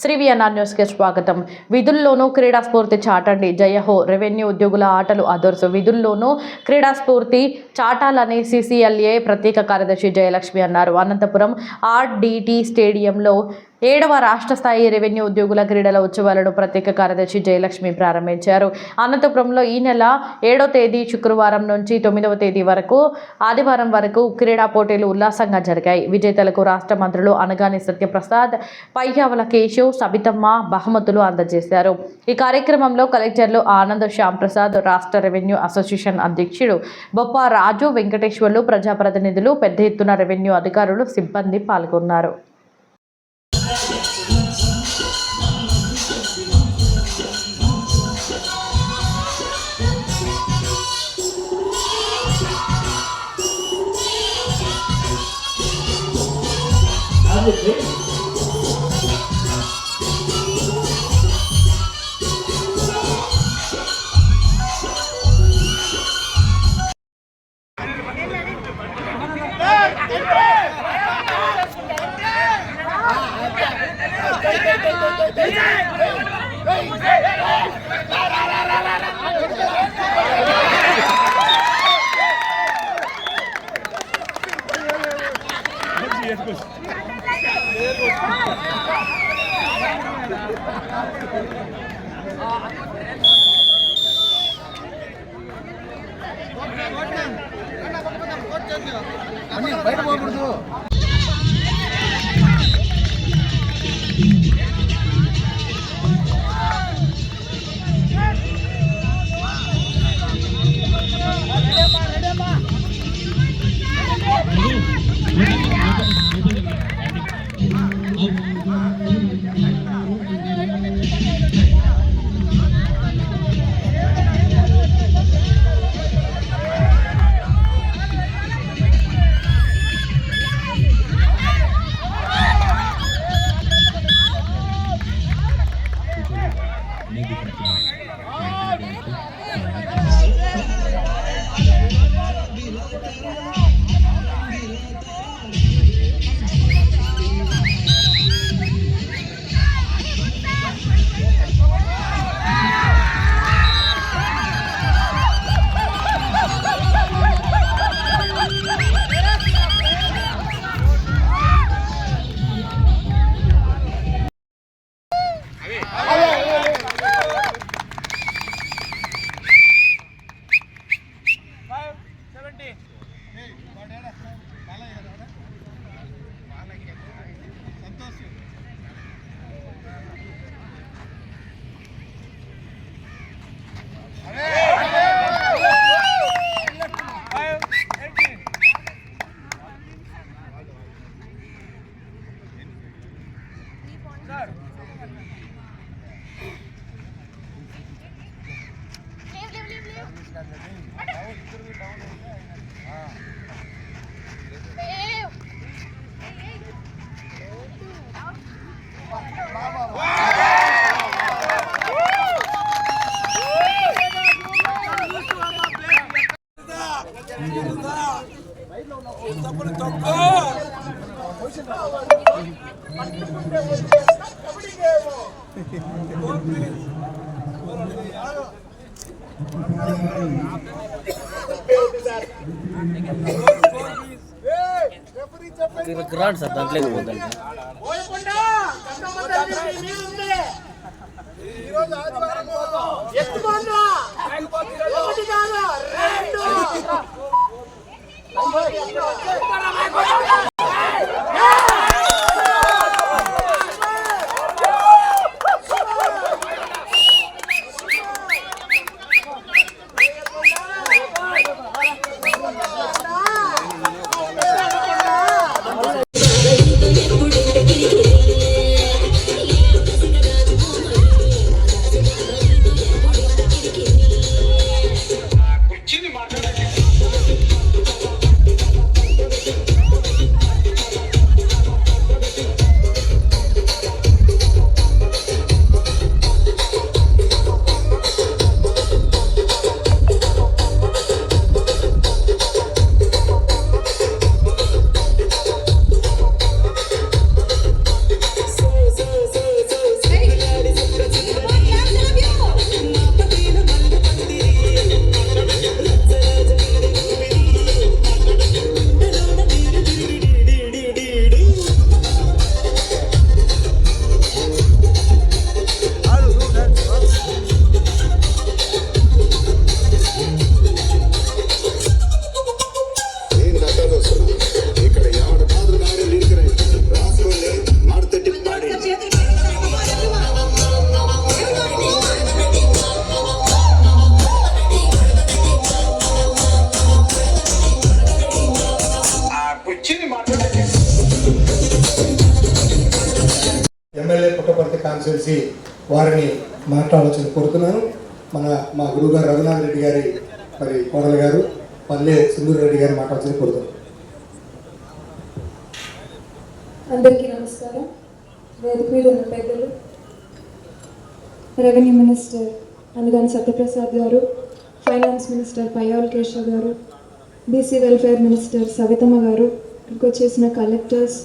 శ్రీవిఎన్ఆర్ న్యూస్కి స్వాగతం. విధుల్లోనూ క్రీడా స్ఫూర్తి చాటండి. జయహో రెవెన్యూ ఉద్యోగుల ఆటలు అదర్సు. విధుల్లోనూ క్రీడా స్ఫూర్తి చాటాలని సిసిఎల్ఏ ప్రత్యేక కార్యదర్శి జయలక్ష్మి అన్నారు. అనంతపురం ఆర్డిటి స్టేడియంలో ఏడవ రాష్ట్ర స్థాయి రెవెన్యూ ఉద్యోగుల క్రీడల ఉత్సవాలను ప్రత్యేక కార్యదర్శి జయలక్ష్మి ప్రారంభించారు. అనంతపురంలో ఈ నెల ఏడో తేదీ శుక్రవారం నుంచి తొమ్మిదవ తేదీ వరకు ఆదివారం వరకు క్రీడా పోటీలు ఉల్లాసంగా జరిగాయి. విజేతలకు రాష్ట్ర మంత్రులు అనగాని సత్యప్రసాద్ పయ్యావల కేశవ్ సబితమ్మ బహుమతులు అందజేశారు. ఈ కార్యక్రమంలో కలెక్టర్లు ఆనంద్ శ్యామ్ ప్రసాద్ రాష్ట్ర రెవెన్యూ అసోసియేషన్ అధ్యక్షుడు బొప్ప రాజు వెంకటేశ్వర్లు ప్రజాప్రతినిధులు పెద్ద ఎత్తున రెవెన్యూ అధికారులు సిబ్బంది పాల్గొన్నారు. రాజుకి Hey! Hey! Hey! Hey! బయట పోకూడదు অনেক ডিফারেন্স ಹಾಂ గ్రాండ్ సార్ దాంట్లోకి పోతాను ఈరోజు ఆదివారం మీరుంది ఎత్తుకోండా కాన్స్టిట్యున్సీ వారిని మాట్లాడవలసింది కోరుతున్నాను. మన మా గురువు గారు రఘునాథ్ రెడ్డి గారి మరి కోడలు గారు పల్లె సింధూర్ రెడ్డి గారు మాట్లాడాల్సింది కోరుతున్నాను. అందరికీ నమస్కారం. వేదిక మీద ఉన్న పెద్దలు రెవెన్యూ మినిస్టర్ అనగాని సత్యప్రసాద్ గారు ఫైనాన్స్ మినిస్టర్ పయ్యాల్ కేశవ్ గారు బీసీ వెల్ఫేర్ మినిస్టర్ సవితమ్మ గారు ఇక్కడికి వచ్చేసిన collectors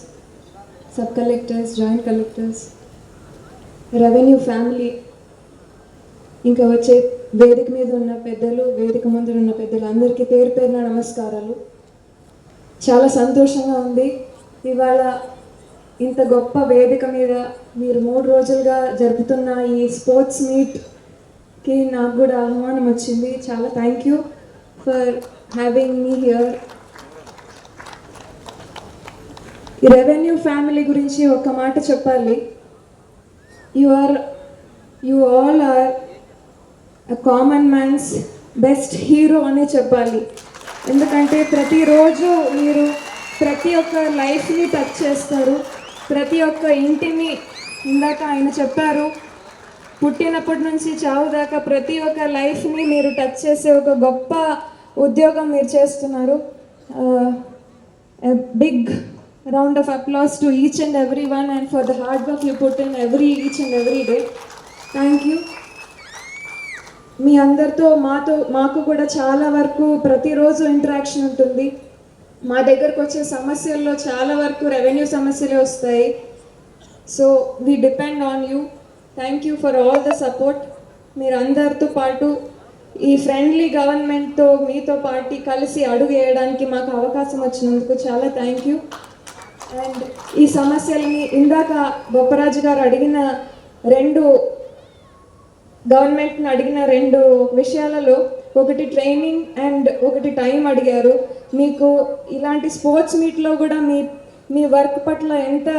sub collectors joint collectors revenue family ఇంకా వచ్చే వేదిక మీద ఉన్న పెద్దలు వేదిక ముందు ఉన్న పెద్దలు అందరికీ పేరు పేరున నమస్కారాలు. చాలా సంతోషంగా ఉంది. ఇవాళ ఇంత గొప్ప వేదిక మీద మీరు మూడు రోజులుగా జరుపుతున్న ఈ స్పోర్ట్స్ మీట్కి నాకు కూడా ఆహ్వానం వచ్చింది. చాలా thank you for having me here ఈ రెవెన్యూ ఫ్యామిలీ గురించి ఒక మాట చెప్పాలి. You are you all are common man's best hero అనే చెప్పాలి. ఎందుకంటే ప్రతిరోజు మీరు ప్రతి ఒక్క లైఫ్ని టచ్ చేస్తారు. ప్రతి ఒక్క ఇంటిని ఇందాక ఆయన చెప్పారు. పుట్టినప్పటి నుంచి చావు దాకా ప్రతి ఒక్క లైఫ్ని మీరు టచ్ చేసే ఒక గొప్ప ఉద్యోగం మీరు చేస్తున్నారు. Big round of applause to each and every one and for the hard work you put in every each and every day thank you మీ అందరితో మాతో మాకు కూడా చాలా వరకు ప్రతిరోజు ఇంటరాక్షన్ ఉంటుంది. మా దగ్గరకు వచ్చే సమస్యల్లో చాలా వరకు రెవెన్యూ సమస్యలే వస్తాయి. So we depend on you thank you for all the support మీరు అందరితో పాటు ఈ ఫ్రెండ్లీ గవర్నమెంట్తో మీతో పాటు కలిసి అడుగు వేయడానికి మాకు అవకాశం వచ్చినందుకు చాలా థ్యాంక్ యూ అండ్ ఈ సమస్యల్ని ఇందాక బొప్పరాజు గారు అడిగిన రెండు గవర్నమెంట్ని అడిగిన రెండు విషయాలలో ఒకటి ట్రైనింగ్ అండ్ ఒకటి టైం అడిగారు. మీకు ఇలాంటి స్పోర్ట్స్ మీట్లో కూడా మీ మీ వర్క్ పట్ల ఎంత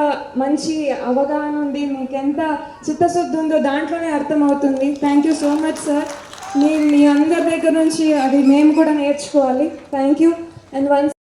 మంచి అవగాహన ఉంది మీకు ఎంత చిత్తశుద్ధి ఉందో దాంట్లోనే అర్థమవుతుంది. Thank you so much sir మీ మీ అందరి దగ్గర నుంచి అది మేము కూడా నేర్చుకోవాలి. Thank you and once